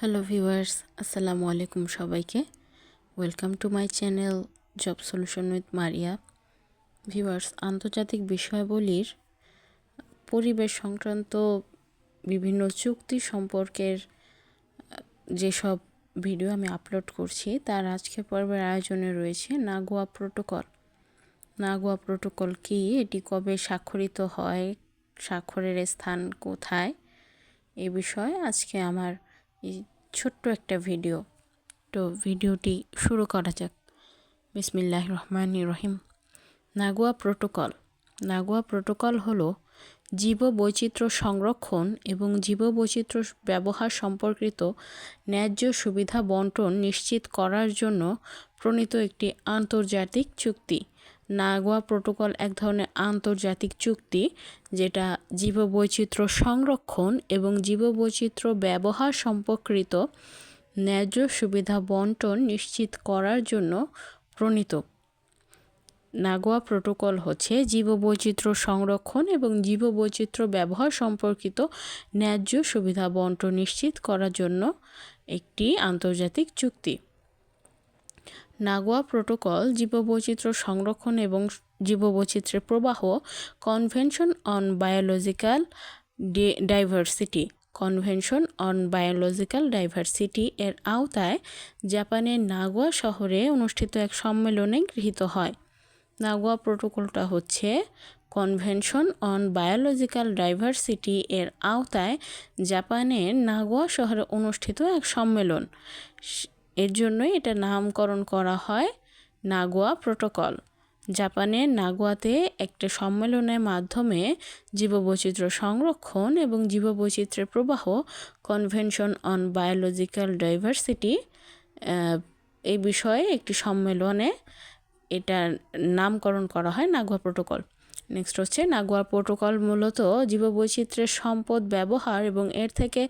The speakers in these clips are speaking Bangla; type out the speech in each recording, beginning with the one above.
হ্যালো ভিউয়ার্স, আসসালামু আলাইকুম সবাইকে। Welcome to my channel job solution with Maria. Viewers, আন্তর্জাতিক বিষয়াবলীর পরিবেশ সংক্রান্ত বিভিন্ন চুক্তি সম্পর্কের যেসব ভিডিও আমি আপলোড করছি, তার আজকে পর্বের আয়োজনে রয়েছে নাগোয়া প্রোটোকল। নাগোয়া প্রোটোকল কি? এটি কবে স্বাক্ষরিত হয়? স্বাক্ষরের স্থান কোথায়? এ বিষয়ে আজকে আমার এই ছোট্ট একটা ভিডিও। তো ভিডিওটি শুরু করা যাক। বিসমিল্লাহ রহমান রহিম। Nagoya protocol. নাগোয়া প্রোটোকল হলো জীববৈচিত্র্য সংরক্ষণ এবং জীববৈচিত্র্য ব্যবহার সম্পর্কিত ন্যায্য সুবিধা বন্টন নিশ্চিত করার জন্য প্রণীত একটি আন্তর্জাতিক চুক্তি। নাগোয়া প্রোটোকল এক ধরনের আন্তর্জাতিক চুক্তি, যেটা জীববৈচিত্র্য সংরক্ষণ এবং জীববৈচিত্র্য ব্যবহার সম্পর্কিত ন্যায্য সুবিধা বন্টন নিশ্চিত করার জন্য প্রণীত। নাগোয়া প্রোটোকল হচ্ছে জীববৈচিত্র্য সংরক্ষণ এবং জীববৈচিত্র্য ব্যবহার সম্পর্কিত ন্যায্য সুবিধা বন্টন নিশ্চিত করার জন্য একটি আন্তর্জাতিক চুক্তি। নাগোয়া প্রোটোকল জীববৈচিত্র্য সংরক্ষণ এবং জীববৈচিত্র্যের প্রবাহ convention on biological diversity convention on biological diversity এর আওতায় জাপানের নাগোয়া শহরে অনুষ্ঠিত এক সম্মেলনে গৃহীত হয়। নাগোয়া প্রোটোকলটা হচ্ছে কনভেনশন অন বায়োলজিক্যাল ডাইভার্সিটি এর আওতায় জাপানের নাগোয়া শহরে অনুষ্ঠিত এক সম্মেলন। এর জন্যই এটা নামকরণ করা হয় নাগোয়া প্রোটোকল। জাপানের নাগোয়াতে একটা সম্মেলনের মাধ্যমে জীববৈচিত্র্য সংরক্ষণ এবং জীববৈচিত্র্যের প্রবাহ কনভেনশন অন বায়োলজিক্যাল ডাইভার্সিটি এই বিষয়ে একটি সম্মেলনে এটা নামকরণ করা হয় নাগোয়া প্রোটোকল। নেক্সট হচ্ছে নাগোয়া প্রোটোকল মূলত জীববৈচিত্র্যের সম্পদ ব্যবহার এবং এর থেকে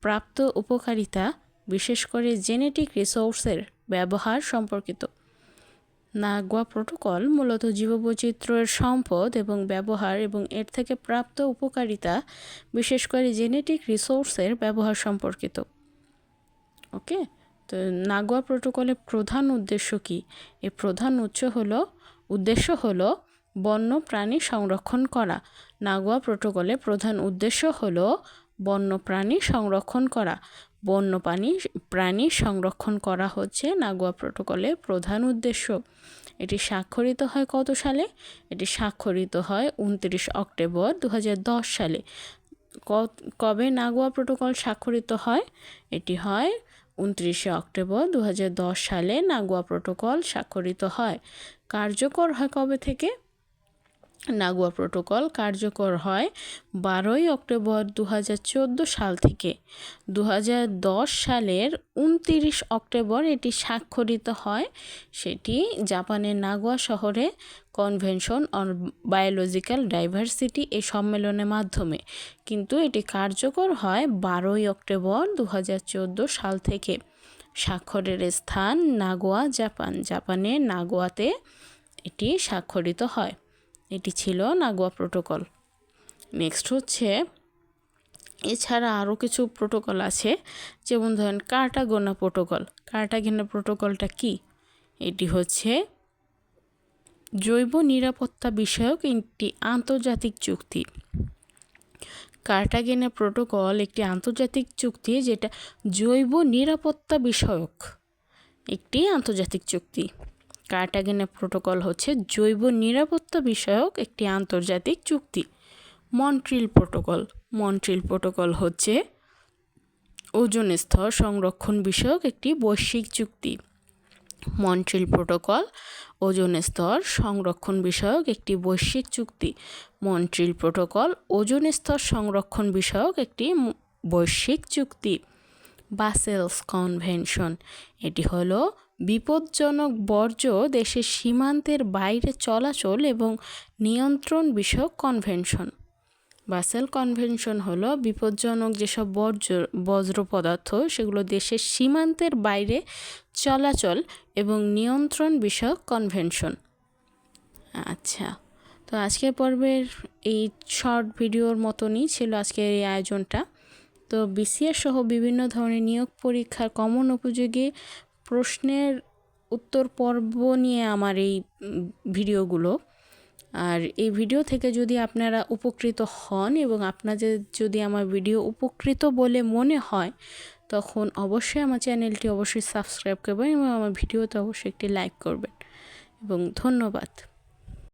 প্রাপ্ত উপকারিতা বিশেষ করে জেনেটিক রিসোর্সের ব্যবহার সম্পর্কিত। নাগোয়া প্রোটোকল মূলত জীববৈচিত্র্যের সম্পদ এবং ব্যবহার এবং এর থেকে প্রাপ্ত উপকারিতা বিশেষ করে জেনেটিক রিসোর্সের ব্যবহার সম্পর্কিত। ওকে? তো নাগোয়া প্রোটোকলের প্রধান উদ্দেশ্য কি? এর প্রধান উৎস হলো, উদ্দেশ্য হলো বন্য প্রাণী সংরক্ষণ করা। নাগোয়া প্রোটোকলের প্রধান উদ্দেশ্য হলো বন্য প্রাণী সংরক্ষণ করা। বন্য প্রাণী প্রাণী সংরক্ষণ করা হচ্ছে নাগোয়া প্রোটোকলের প্রধান উদ্দেশ্য। এটি স্বাক্ষরিত হয় কত সালে? এটি স্বাক্ষরিত হয় উনত্রিশ অক্টোবর দু হাজার দশ সালে। কবে নাগোয়া প্রোটোকল স্বাক্ষরিত হয়? এটি হয় উনত্রিশে অক্টোবর দু হাজার দশ সালে নাগোয়া প্রোটোকল স্বাক্ষরিত হয়। কার্যকর হয় কবে থেকে? নাগুয়া প্রোটোকল কার্যকর হয় বারোই অক্টোবর দু হাজার চোদ্দ সাল থেকে। দু হাজার দশ সালের উনতিরিশ অক্টোবর এটি স্বাক্ষরিত হয়। সেটি জাপানের নাগুয়া শহরে কনভেনশন অন বায়োলজিক্যাল ডাইভার্সিটি এই সম্মেলনের মাধ্যমে। কিন্তু এটি কার্যকর হয় বারোই অক্টোবর দু হাজার চোদ্দ সাল থেকে। স্বাক্ষরের স্থান নাগোয়া, জাপান। জাপানের নাগোয়াতে এটি স্বাক্ষরিত হয়। এটি ছিল নাগোয়া প্রোটোকল। নেক্সট হচ্ছে, এছাড়া আরও কিছু প্রোটোকল আছে, যেমন ধরেন কার্টাগোনা প্রোটোকল। কার্টাগোনা প্রোটোকলটা কি? এটি হচ্ছে জৈব নিরাপত্তা বিষয়ক একটি আন্তর্জাতিক চুক্তি। কার্টাগেনা প্রোটোকল একটি আন্তর্জাতিক চুক্তি যেটা জৈব নিরাপত্তা বিষয়ক একটি আন্তর্জাতিক চুক্তি। কার্টাগেনা প্রোটোকল হচ্ছে জৈব নিরাপত্তা বিষয়ক একটি আন্তর্জাতিক চুক্তি। Montreal protocol. মন্ট্রিল প্রোটোকল হচ্ছে ওজন স্তর সংরক্ষণ বিষয়ক একটি বৈশ্বিক চুক্তি। মন্ট্রিল প্রোটোকল ওজন স্তর সংরক্ষণ বিষয়ক একটি বৈশ্বিক চুক্তি। মন্ট্রিল প্রোটোকল ওজন স্তর সংরক্ষণ বিষয়ক একটি বৈশ্বিক চুক্তি। বাসেলস কনভেনশন এটি হলো বিপজ্জনক বর্জ্য দেশের সীমান্তের বাইরে চলাচল এবং নিয়ন্ত্রণ বিষয়ক কনভেনশন বাসেল কনভেনশন হলো বিপজ্জনক যেসব বর্জ্য, বজ্র পদার্থ, সেগুলো দেশের সীমান্তের বাইরে চলাচল এবং নিয়ন্ত্রণ বিষয়ক কনভেনশন আচ্ছা তো আজকের পর্বের এই শর্ট ভিডিওর মতনই ছিল আজকের এই আয়োজনটা। তো বিসিএস সহ বিভিন্ন ধরনের নিয়োগ পরীক্ষার কমন উপযোগী প্রশ্নের উত্তর পর্ব নিয়ে আমার এই ভিডিওগুলো। আর এই ভিডিও থেকে যদি আপনারা উপকৃত হন এবং আপনাদের যদি আমার ভিডিও উপকৃত বলে মনে হয়, তখন অবশ্যই আমার চ্যানেলটি অবশ্যই সাবস্ক্রাইব করবেন এবং আমার ভিডিওতে অবশ্যই একটি লাইক করবেন। এবং ধন্যবাদ।